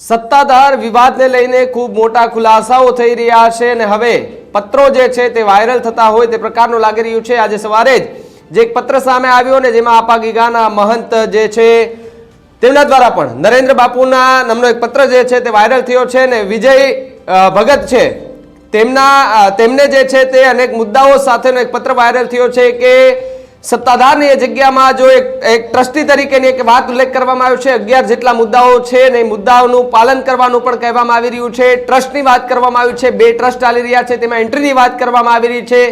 સત્તાધાર વિવાદને લઈને ખૂબ મોટા ખુલાસાઓ થઈ રહ્યા છે અને હવે પત્રો જે છે તે વાયરલ થતા હોય તે પ્રકારનું લાગી રહ્યું છે. આજે સવારે જ જે એક પત્ર સામે આવ્યો ને જેમાં આપા ગીગાના મહંત જે છે તેમના દ્વારા પણ નરેન્દ્ર બાપુના નામનો એક પત્ર જે છે તે વાયરલ થયો છે ને વિજય ભગત છે તેમના તેમને જે છે તે અનેક મુદ્દાઓ સાથેનો એક પત્ર વાયરલ થયો છે કે સત્તાધારની એ જગ્યામાં જો એક એક ટ્રસ્ટી તરીકેની એક વાત ઉલ્લેખ કરવામાં આવ્યો છે, અગિયાર જેટલા મુદ્દાઓ છે ને મુદ્દાઓનું પાલન કરવાનું પણ કહેવામાં આવી રહ્યું છે. ટ્રસ્ટની વાત કરવામાં આવી છે, બે ટ્રસ્ટ ચાલી રહ્યા છે, તેમાં એન્ટ્રીની વાત કરવામાં આવી રહી છે.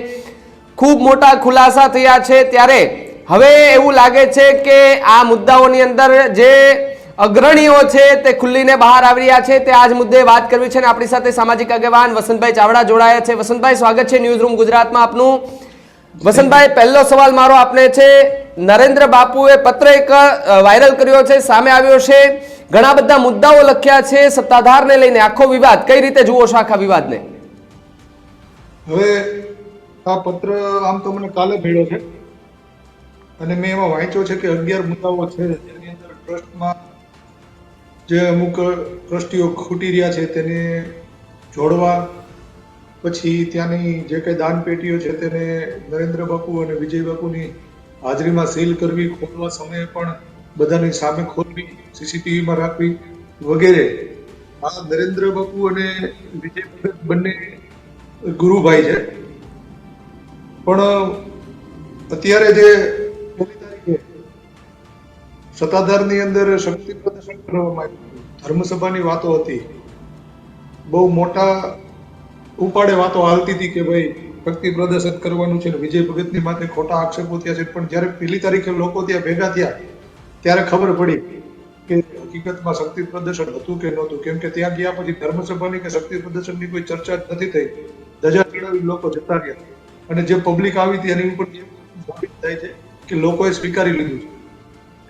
ખૂબ મોટા ખુલાસા થયા છે ત્યારે હવે એવું લાગે છે કે આ મુદ્દાઓની અંદર જે અગ્રણીઓ છે તે ખુલ્લીને બહાર આવી રહ્યા છે. તે આજ મુદ્દે વાત કરવી છે અને આપણી સાથે સામાજિક આગેવાન વસંતભાઈ ચાવડા જોડાયા છે. વસંતભાઈ, સ્વાગત છે ન્યૂઝ રૂમ ગુજરાતમાં આપનું. વસંતભાઈ, પહેલો સવાલ મારો આપને છે, નરેન્દ્ર બાપુએ પત્ર એક વાયરલ કર્યો છે, સામે આવ્યો છે. ઘણા બધા મુદ્દાઓ લખ્યા છે, સત્તાધારને લઈને આખો વિવાદ, કઈ રીતે જુઓ છો આખા વિવાદને? હવે આ પત્ર આમ તો મને કાલે મળ્યો છે. અને મેં એમાં વાંચ્યો છે કે અગિયાર મુદ્દાઓ છે, જેની અંદર ટ્રસ્ટમાં જે અમુક ટ્રસ્ટીઓ ખૂટી રહ્યા છે, તેને જોડવા પછી ત્યાંની જે કંઈ દાન પેટીઓ છે તેને નરેન્દ્ર બાપુ અને વિજય બાપુની હાજરીમાં સીલ કરવી, ખોલવા સમયે પણ બધાની સામે ખોલવી સીસીટીવીમાં રાખવી વગેરે. આ નરેન્દ્ર બાપુ અને વિજય બંને ગુરુભાઈ છે. પણ, અત્યારે જે સત્તાધારની અંદર શક્તિ પ્રદર્શન કરવામાં આવ્યું ધર્મસભાની વાતો હતી. બહુ મોટા ઉપાડે વાતો હાલતી હતી કે ભાઈ ભક્તિ પ્રદર્શન કરવાનું છે વિજય ભગતની માથે ખોટા આક્ષેપો થયા છે. પણ જ્યારે પહેલી તારીખે લોકો ત્યાં ભેગા થયા, ત્યારે ખબર પડી કે હકીકતમાં શક્તિ પ્રદર્શન હતું કે નહોતું. કેમ કે ત્યાં ગયા પછી ધર્મસભાની કે શક્તિ પ્રદર્શનની કોઈ ચર્ચા જ નથી થઈ. ધજા ચડાવી લોકો જતા રહ્યા. અને જે પબ્લિક આવી હતી એની ઉપર સાબિત થાય છે કે લોકોએ સ્વીકારી લીધું છે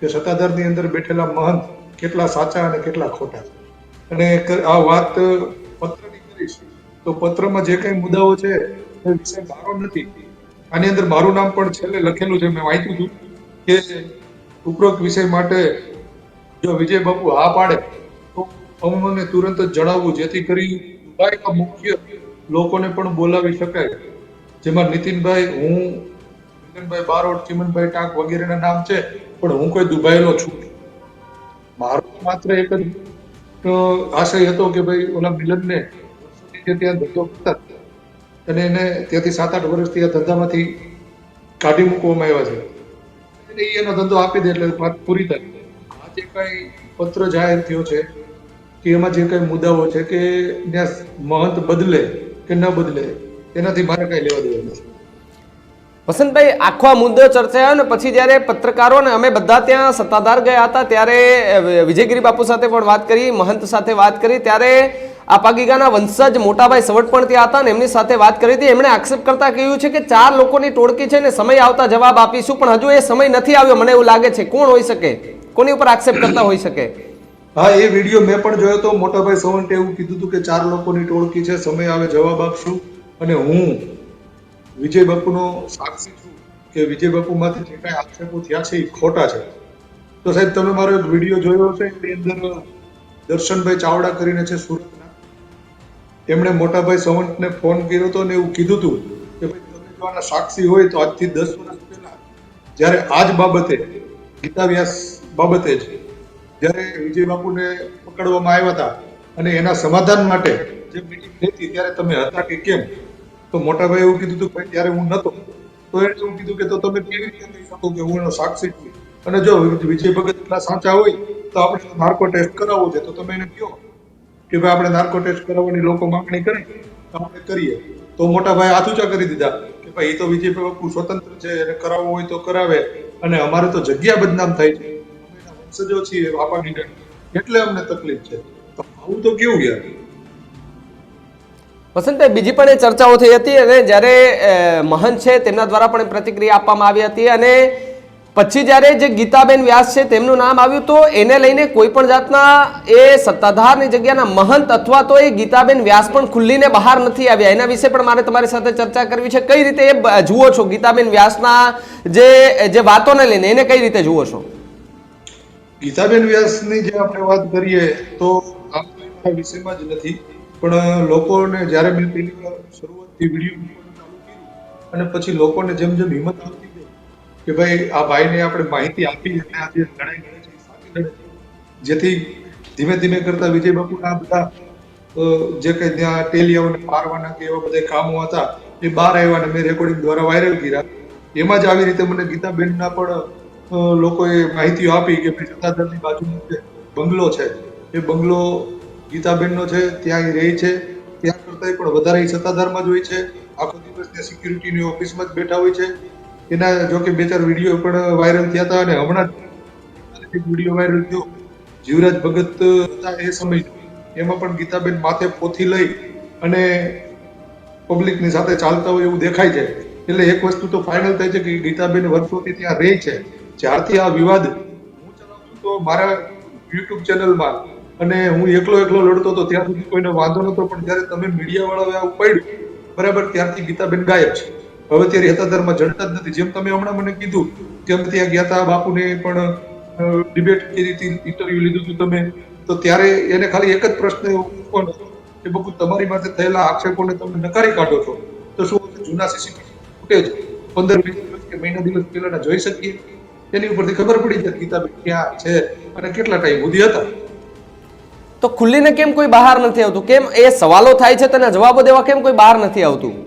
કે સત્તાધારની અંદર બેઠેલા મહંત કેટલા સાચા અને કેટલા ખોટા અને આ વાત પત્રની કરીશ. તો પત્રમાં જે કઈ મુદ્દાઓ છે, એ વિષય મારો નથી. આની અંદર મારું નામ પણ છેલ્લે લખેલું છે, મેં વાંચ્યું હતું કે ઉપરોક્ત વિષય માટે જો વિજય બાપુ હા પાડે, તો અમને તુરંત જ જણાવવું, જેથી કરી દુબઈમાં મુખ્ય લોકોને પણ બોલાવી શકાય. જેમાં નીતિનભાઈ, હું, નીતિનભાઈ બારોટ, ચિમનભાઈ ટાંક વગેરેના નામ છે, પણ હું કોઈ દુબાયેલો છું. મારો માત્ર એક જ આશય હતો કે ભાઈ ઓલા મિલનને જે ત્યાં ધંધો કરતા અને એને ત્યાંથી સાત આઠ વર્ષથી આ ધંધામાંથી કાઢી મૂકવામાં આવ્યા છે. એને એનો ધંધો આપી દે એટલે વાત પૂરી થાય. આ જે કાંઈ પત્ર જાહેર થયો છે, કે એમાં જે કાંઈ મુદ્દાઓ છે કે મહંત બદલે કે ન બદલે, એનાથી મારે કાંઈ લેવા દેવા નથી. વસંતભાઈ, આખો આ મુદ્દો ચર્ચાયો ને પછી જ્યારે પત્રકારો ને અમે બધા ત્યાં સત્તાધાર ગયા હતા, ત્યારે વિજયગીરી બાપુ સાથે પણ વાત કરી, મહંત સાથે વાત કરી, ત્યારે આ પાગીગાના વંશજ મોટાભાઈ સવટ પણ ત્યાં હતા ને એમની સાથે વાત કરી હતી. એમણે આક્ષેપ કરતા કહ્યું છે કે ચાર લોકોની ટોળકી છે ને સમય આવતા જવાબ આપીશું, પણ હજુ એ સમય નથી આવ્યો. મને એવું લાગે છે. કોણ હોઈ શકે? કોની ઉપર આક્ષેપ કરતા હોઈ શકે? હા, એ વીડિયો મેં પણ જોયો તો મોટાભાઈ સવંતે એવું કીધું હતું કે ચાર લોકોની ટોળકી છે, સમય આવે જવાબ આપશું. અને હું વિજય બાપુનો સાક્ષી છું કે વિજય બાપુમાંથી જે કાંઈ આક્ષેપો થયા છે એ ખોટા છે. તો સાહેબ, તમે મારો એક વીડિયો જોયો છે એની અંદર દર્શનભાઈ ચાવડા કરીને છે સુરતના એમણે મોટાભાઈ સવંતને ફોન કર્યો હતો ને એવું કીધું હતું કે ભાઈ તમે જો સાક્ષી હોય તો આજથી દસ વર્ષ પહેલા જ્યારે આ જ બાબતે ગીતા વ્યાસ બાબતે જ, જ્યારે વિજય બાપુને પકડવામાં આવ્યા હતા અને એના સમાધાન માટે જે મિટિંગ થઈ હતી, ત્યારે તમે હતા કે કેમ? તો મોટાભાઈ એવું કીધું હતું ભાઈ, ત્યારે હું નહોતો. તો એણે એવું કીધું કે તો તમે કેવી રીતે કહી શકો કે હું એનો સાક્ષી છું? અને જો વિજય ભગત એટલા સાચા હોય, તો આપણે નાર્કો ટેસ્ટ કરાવવો છે. તો તમે એને કહો. કે ભાઈ આપણે નાર્કો ટેસ્ટ કરાવવાની લોકો માંગણી કરે આપણે કરીએ. તો મોટા ભાઈ હાથ કરી દીધા કે ભાઈ એ તો વિજય બાપુ સ્વતંત્ર છે, એને કરાવવું હોય તો કરાવે. અને અમારે તો જગ્યા બદનામ થાય છે. વંશજો છીએ બાપા નીકળે એટલે અમને તકલીફ છે. તો આવું તો કેવું યાર? વસંતભાઈ, બીજી પણ એ ચર્ચાઓ થઈ હતી અને જ્યારે મહંત છે, તેમના દ્વારા પણ પ્રતિક્રિયા આપવામાં આવી હતી અને પછી જ્યારે જે ગીતાબેન વ્યાસ છે, તેમનું નામ આવ્યું, તો એને લઈને કોઈ પણ જાતના એ સત્તાધારની જગ્યાના મહંત અથવા તો એ ગીતાબેન વ્યાસ પણ ખુલ્લીને બહાર નથી આવ્યા. એના વિશે પણ મારે તમારી સાથે ચર્ચા કરવી છે. કઈ રીતે એ જુઓ છો ગીતાબેન વ્યાસના જે જે વાતોને લઈને? એને કઈ રીતે જુઓ છો? ગીતાબેન વ્યાસની જે આપણે વાત કરીએ, તો આ વિષયમાં જ નથી, પણ લોકોને જ્યારે મેં પેલી શરૂઆતથી વીડિયો અને પછી લોકોને જેમ જેમ હિંમત આવતી કે ભાઈ આ ભાઈને આપણે માહિતી આપી અને આજે જેથી ધીમે ધીમે કરતા વિજય બાપુના બધા જે કંઈ ત્યાં ટેલિયાઓને મારવાના કે એવા બધા કામો હતા, એ બહાર આવ્યા અને મેં રેકોર્ડિંગ દ્વારા વાયરલ કર્યા. એમાં જ આવી રીતે મને ગીતાબેનના પણ લોકોએ માહિતીઓ આપી કે ભાઈ સત્તાધારની બાજુનો જે બંગલો છે, એ બંગલો ગીતાબેનનો છે, ત્યાં રહે છે. ત્યાં કરતાં પણ વધારે સત્તાધારમાં જ હોય છે. આખો દિવસ ત્યાં સિક્યુરિટીની ઓફિસમાં જ બેઠા હોય છે. એના જો કે બે ચાર વીડિયો પણ વાયરલ થયા હતા અને હમણાં એક વીડિયો વાયરલ થયો. જીવરાજ ભગત હતા એ સમય. એમાં પણ ગીતાબેન માથે પોથી લઈ અને પબ્લિકની સાથે ચાલતા હોય એવું દેખાય છે. એટલે એક વસ્તુ તો ફાઇનલ થાય છે કે ગીતાબેન વર્ષોથી ત્યાં રહે છે. જ્યારથી આ વિવાદ હું ચલાવું તો મારા યુટ્યુબ ચેનલમાં અને હું એકલો એકલો લડતો હતો ત્યાં સુધી કોઈને વાંધો નતો, પણ જ્યારે તમે મીડિયા વાળાએ આવું પડ્યું, બરાબર, ત્યારથી ગીતાબેન ગાયબ છે. હવે ત્યારે હેતાદરમાં જણતા જ નથી. જેમ તમે હમણાં મને કીધું અમે ત્યાં ગયા હતા બાપુને પણ ડિબેટ કરી હતી ઇન્ટરવ્યુ લીધું હતું તમે. તો ત્યારે એને ખાલી એક જ પ્રશ્ન પણ કે બાપુ તમારી માટે થયેલા આક્ષેપોને તમે નકારી કાઢો છો, તો શું જૂના સીસીટીવી ફૂટેજ પંદર વીસ દિવસ કે મહિના દિવસ પહેલાના જોઈ શકીએ? એની ઉપરથી ખબર પડી જાય ગીતાબેન ક્યાં છે અને કેટલા ટાઈમ સુધી હતા. તો ખુલ્લીને કેમ કોઈ બહાર નથી આવતું? કેમ એ સવાલો થાય છે તેના જવાબો દેવા કેમ કોઈ બહાર નથી આવતું?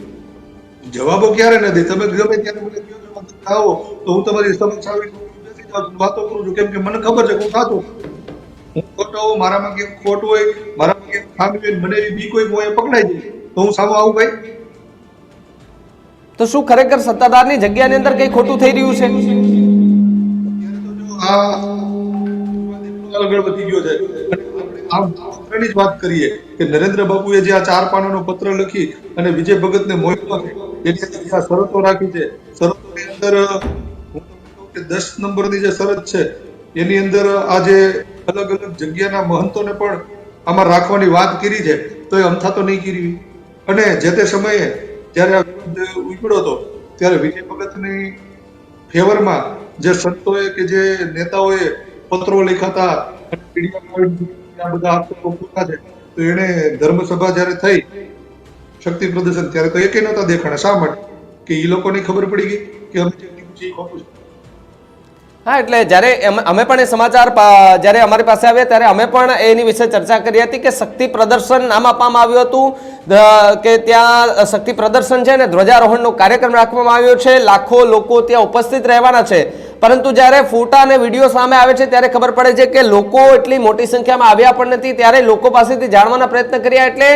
જવાબો ક્યારે નથી તમે ગમે ત્યારે મને કહો આવો તો હું તમારી સમક્ષ આવી વાતો કરું છું. કેમ કે મને ખબર છે કે હું હું ખોટો મારામાં ક્યાંક ખોટ હોય મારામાં ક્યાંક ખામી હોય મને બી કોઈ હોય કે પકડાઈ જાય તો હું સામો આવું ભાઈ? તો શું ખરેખર સત્તાધારની જગ્યાની અંદર કઈ ખોટું થઈ રહ્યું છે? આ આગળ વધી ગયો છે. આમ જ વાત કરીએ કે નરેન્દ્ર બાબુએ જે આ ચાર પાનાનો પત્ર લખી અને વિજય ભગતને મોકલ્યો એની અંદર શરતો રાખી છે. શરતોની અંદર કે દસ નંબરની જે શરત છે, એની અંદર આજે અલગ અલગ જગ્યાના મહંતોને પણ આમાં રાખવાની વાત કરી છે, તો એ અમથા તો નહીં કરી અને જે તે સમયે જ્યારે આ વિરોધ ઉકળ્યો હતો, ત્યારે વિજય ભગતની ફેવરમાં જે સંતોએ કે જે નેતાઓએ પત્રો લખાતા બધા છે, તો એને ધર્મસભા જ્યારે થઈ શક્તિ પ્રદર્શન ત્યારે તો એકે નહોતા દેખાણા. શા માટે? કે એ લોકોને ખબર પડી ગઈ કે અમે જે કીધું છે ખોટું હા, એટલે જ્યારે અમે પણ એ સમાચાર જ્યારે અમારી પાસે આવ્યા ત્યારે અમે પણ એની વિશે ચર્ચા કરી હતી કે શક્તિ પ્રદર્શન નામ આપવામાં આવ્યું હતું. કે ત્યાં શક્તિ પ્રદર્શન છે ને ધ્વજારોહણનો કાર્યક્રમ રાખવામાં આવ્યો છે. લાખો લોકો ત્યાં ઉપસ્થિત રહેવાના છે. પરંતુ જ્યારે ફોટા અને વીડિયો સામે આવે છે ત્યારે ખબર પડે છે કે લોકો એટલી મોટી સંખ્યામાં આવ્યા પણ નથી. ત્યારે લોકો પાસેથી જાણવાના પ્રયત્ન કર્યા એટલે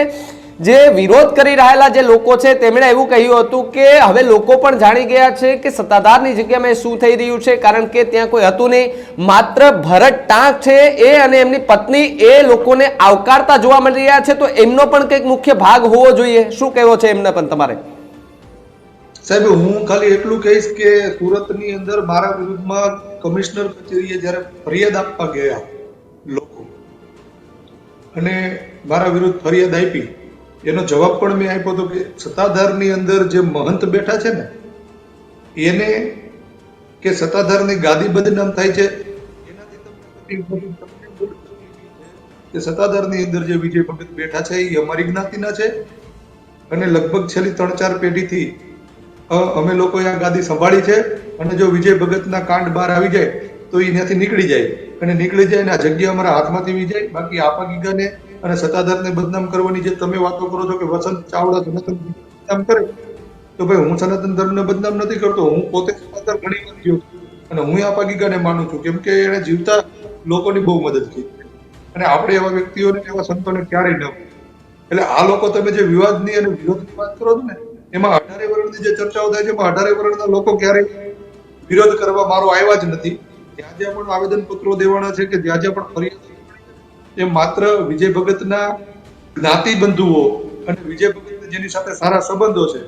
જે વિરોધ કરી રહેલા જે લોકો છે, તેમણે એવું કહ્યું હતું કે હવે લોકો પણ જાણી ગયા છે કે સત્તાધારની જગ્યામાં શું થઈ રહ્યું છે, કારણ કે ત્યાં કોઈ હતું નહીં. માત્ર ભરત ટાંક છે એ અને એમની પત્ની એ લોકોને આવકારતા જોવા મળી રહ્યા છે, તો એમનો પણ કંઈક મુખ્ય ભાગ હોવો જોઈએ. શું કહેવો છે એમને પણ તમારે? સાહેબ, હું ખાલી એટલું કહીશ કે સુરતની અંદર મારા વિરુદ્ધમાં કમિશનર કચેરીએ જ્યારે ફરિયાદ આપવા ગયા લોકો, અને મારા વિરુદ્ધ ફરિયાદ આપી એનો જવાબ પણ મેં આપ્યો હતો કે સત્તાધારની અંદર જે મહંત બેઠા છે ને, એને કે સત્તાધારની ગાદી બદનામ થાય છે કે સત્તાધારની અંદર જે વિજય ભગત બેઠા છે, એ અમારી જ્ઞાતિના છે. અને લગભગ છેલ્લી ત્રણ ચાર પેઢીથી અમે લોકો આ ગાદી સંભાળી છે અને જો વિજય ભગતના કાંડ બહાર આવી જાય, તો એ ત્યાંથી નીકળી જાય. અને નીકળી જાય અને આ જગ્યા અમારા હાથમાંથી વી જાય. બાકી આપા ગીગાને અને સત્તાધારને બદનામ કરવાની જે તમે વાતો કરો છો કે વસંત ચાવડા સનાતન બદનામ કરે, તો ભાઈ હું સનાતન ધર્મને બદનામ નથી કરતો, હું પોતે સત્તાધાર ઘણી વાર ગયો. અને હું આ ગીગાને માનું છું, કેમ કે એણે જીવતા લોકોની બહુ મદદ કરી. અને આપણે એવા વ્યક્તિઓને એવા સંતોને ક્યારેય ન એટલે આ લોકો તમે જે વિવાદની અને વિરોધની વાત કરો છો ને, એમાં અઢારે વર્ણની જે ચર્ચાઓ થાય છે, એમાં અઢારે વર્ણના લોકો ક્યારેય વિરોધ કરવા મારો આવ્યા જ નથી. જ્યાં જ્યાં પણ આવેદન પત્રો દેવાના છે કે જ્યાં જ્યાં પણ ફરિયાદ એ માત્ર વિજય ભગતના જ્ઞાતિ બંધુઓ અને વિજય ભગત જેની સાથે સારા સંબંધો છે.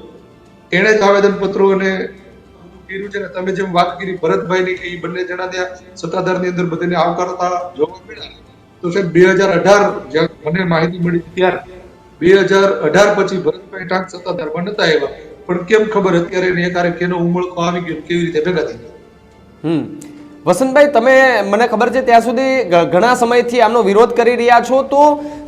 એણે જ આવેદન પત્રો અને કર્યું છે ને તમે જેમ વાત કરી ભરતભાઈની કે એ બંને જણા ત્યાં સત્તાધારની અંદર બધાને આવકારતા જોવા મળ્યા. તો સાહેબ બે હજાર અઢાર જ્યાં મને માહિતી મળી ત્યારે બે હજાર અઢાર પછી ભરતભાઈ ટાંક સત્તાધારમાં નતા આવ્યા. પણ કેમ ખબર અત્યારે એને એકારે કેનો ઉમળકો આવી ગયો કેવી રીતે ભેગા થઈ ગયા? વસંતભાઈ, તમે મને ખબર છે ત્યાં સુધી ઘણા સમયથી આમનો વિરોધ કરી રહ્યા છો, તો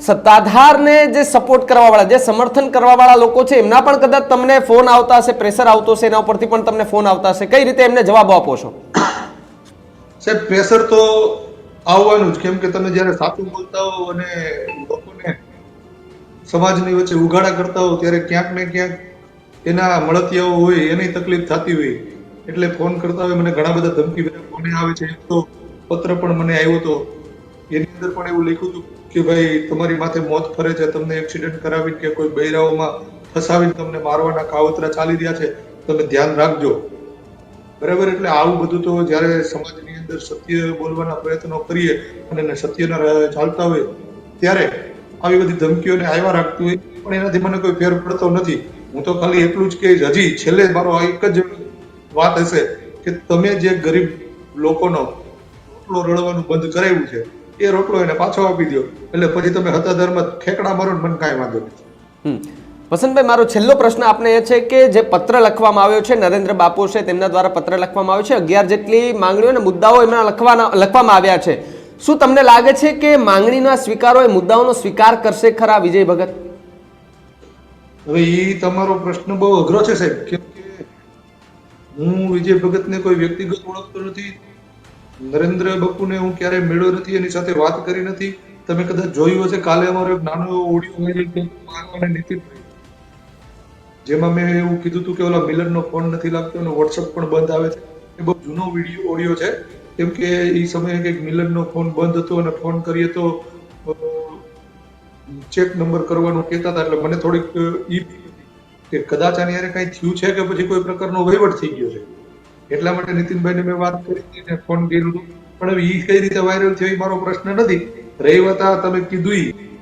સત્તાધારને જે સપોર્ટ કરવાવાળા, જે સમર્થન કરવાવાળા લોકો છે, એમના પણ કદાચ તમને ફોન આવતા હશે પ્રેશર આવતો હશે, એના ઉપરથી પણ તમને ફોન આવતા હશે. કઈ રીતે એમને જવાબ આપો છો? સાહેબ પ્રેશર તો આવવાનું જ, કેમ કે તમે જ્યારે સાચું બોલતા હો અને લોકોને સમાજની વચ્ચે ઉઘાડા કરતા હો, ત્યારે ક્યાંક ને ક્યાંક એના મળતિયાઓ હોય, એની તકલીફ થતી હોય. એટલે ફોન કરતા હોય મને ઘણા બધા ધમકી ફોને આવે છે. તો પત્ર પણ મને આવ્યો હતો એની અંદર પણ એવું લખ્યું હતું કે ભાઈ તમારી માથે મોત ફરે છે, તમને એક્સિડન્ટ કરાવીને કે કોઈ બૈરાઓમાં ફસાવીને તમને મારવાના કાવતરા ચાલી રહ્યા છે, તમે ધ્યાન રાખજો. બરાબર, એટલે આવું બધું તો જ્યારે સમાજની અંદર સત્ય બોલવાના પ્રયત્નો કરીએ અને સત્યના ચાલતા હોય, ત્યારે આવી બધી ધમકીઓને આવ્યા રાખતી હોય, પણ એનાથી મને કોઈ ફેર પડતો નથી. હું તો ખાલી એટલું જ કહીશ, હજી છેલ્લે મારો એક જ વાત હશે કે તમે જે ગરીબ લોકોનો રોટલો રડવાનું બંધ કરાવ્યું છે એ રોટલો એને પાછો આપી દો એટલે પછી તમે હતાદરમાં ખેકડા મારો મને કાંઈ વાંધો નથી. વસંતભાઈ મારો છેલ્લો પ્રશ્ન આપને એ છે કે જે પત્ર લખવામાં આવ્યો છે નરેન્દ્ર બાપુ છે તેમના દ્વારા પત્ર લખવામાં આવ્યો છે અગિયાર જેટલી માંગણીઓ અને મુદ્દાઓ એમના લખવાના લખવામાં આવ્યા છે. શું તમને લાગે છે કે માંગણીના સ્વીકારો એ મુદ્દાઓનો સ્વીકાર કરશે ખરા વિજય ભગત? હવે એ તમારો પ્રશ્ન બહુ અઘરો છે સાહેબ. કે હું વિજય ભગતને કોઈ વ્યક્તિગત ઓળખતો નથી. નરેન્દ્ર બાપુને હું ક્યારેય મેળ્યો નથી, એની સાથે વાત કરી નથી. તમે કદાચ જોયું હશે, કાલે અમારો એક નાનો એવો ઓડિયો નીતિનભાઈ. જેમાં મેં એવું કીધું હતું કે ઓલા મિલનનો ફોન નથી લાગતો અને વોટ્સઅપ પણ બંધ આવે છે. એ બહુ જૂનો વીડિયો ઓડિયો છે. કેમ કે એ સમયે કંઈક મિલનનો ફોન બંધ હતો અને ફોન કરીએ તો ચેક નંબર કરવાનું કહેતા હતા, એટલે મને થોડીક ઈ કે કદાચ આની હારે કાંઈ થયું છે કે પછી કોઈ પ્રકારનો વહીવટ થઈ ગયો છે? એટલા માટે નીતિનભાઈને મેં વાત કરી ને ફોન કર્યો હતો. પણ ઈ કઈ રીતે વાયરલ થયો એ મારો પ્રશ્ન નથી. રહી વાત તમે કીધું સત્તાધાર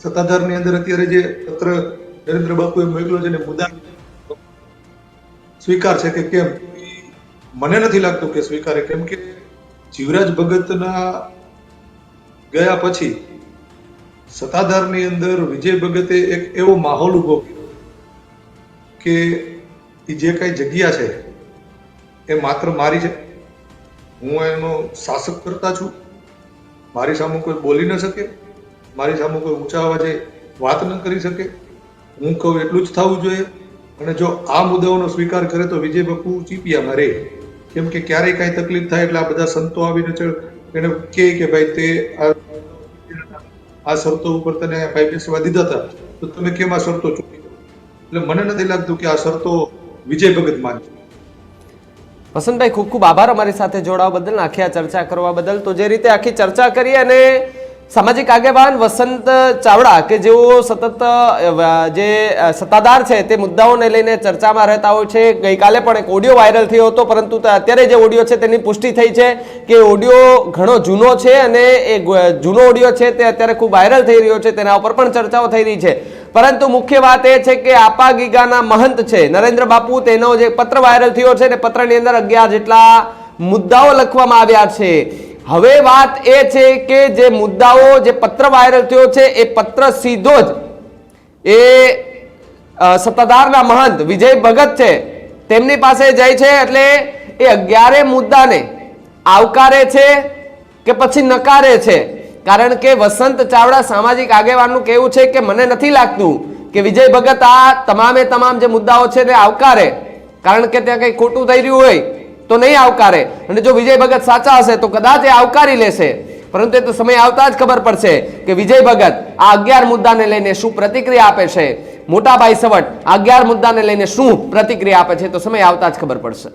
સત્તાધારની અંદર અત્યારે જે પત્ર નરેન્દ્ર બાપુએ મોકલ્યો છે ને મુદ્દા સ્વીકાર છે કે કેમ? મને નથી લાગતું કે સ્વીકારે. કેમ કે જીવરાજ ભગતના ગયા પછી સત્તાધારની અંદર વિજય ભગતે એક એવો માહોલ ઊભો કર્યો. કે એ જે કઈ જગ્યા છે, એ માત્ર મારી છે? હું એનો શાસક કરતા છું? મારી સામે કોઈ બોલી ન શકે? મારી સામે કોઈ ઊંચા અવાજે વાત ન કરી શકે? હું કહું એટલું જ થવું જોઈએ? અને જો આ મુદ્દાઓનો સ્વીકાર કરે તો વિજય બાપુ ચીપિયામાં રહે. કેમ કે ક્યારેય કાંઈ તકલીફ થાય એટલે આ બધા સંતો આવીને એને કહે કે ભાઈ તે આ શરતો ઉપર તને ભાઈ બેસવા દીધા હતા તો તમે કેમ આ શરતો ચૂકી એટલે મને નથી લાગતું કે આ શરતો વિજય ભગત માનશે વસંતભાઈ, ખૂબ ખૂબ આભાર અમારી સાથે જોડાવા બદલ, આખી આ ચર્ચા કરવા બદલ. તો જે રીતે આખી ચર્ચા કરી અને સામાજિક આગેવાન વસંત ચાવડા, કે જેઓ સતત જે સત્તાધાર છે, તે મુદ્દાઓને લઈને ચર્ચામાં રહેતા હોય છે. ગઈકાલે પણ એક ઓડિયો વાયરલ થયો હતો, પરંતુ અત્યારે જે ઓડિયો છે, તેની પુષ્ટિ થઈ છે કે ઓડિયો ઘણો જૂનો છે અને એ જૂનો ઓડિયો છે, તે અત્યારે ખૂબ વાયરલ થઈ રહ્યો છે. તેના ઉપર પણ ચર્ચાઓ થઈ રહી છે. પરંતુ મુખ્ય વાત એ છે કે આપા ગીગાના મહંત છે. નરેન્દ્ર બાપુ તેનો જે પત્ર વાયરલ થયો છે ને પત્રની અંદર અગિયાર જેટલા મુદ્દાઓ લખવામાં આવ્યા છે. હવે વાત એ છે કે જે મુદ્દાઓ જે પત્ર વાયરલ થયો છે એ પત્ર સીધો જ એ સત્તાધારના મહંત વિજય ભગત છે. તેમની પાસે જાય છે એટલે એ અગિયારે મુદ્દાને આવકારે છે કે પછી નકારે છે. કારણ કે વસંત ચાવડા સામાજિક આગેવાનનું કહેવું છે કે મને નથી લાગતું કે વિજય ભગત આ તમામે તમામ જે મુદ્દાઓ છે તે આવકારે. કારણ કે ત્યાં કંઈ ખોટું થઈ રહ્યું હોય તો નહીં આવકારે. અને જો વિજય ભગત સાચા હશે તો કદાચ એ આવકારી લેશે. પરંતુ એ તો સમય આવતા જ ખબર પડશે કે વિજય ભગત આ અગિયાર મુદ્દાને લઈને શું પ્રતિક્રિયા આપે છે. મોટાભાઈ સવટ, આ અગિયાર મુદ્દાને લઈને શું પ્રતિક્રિયા આપે છે તો સમય આવતા જ ખબર પડશે.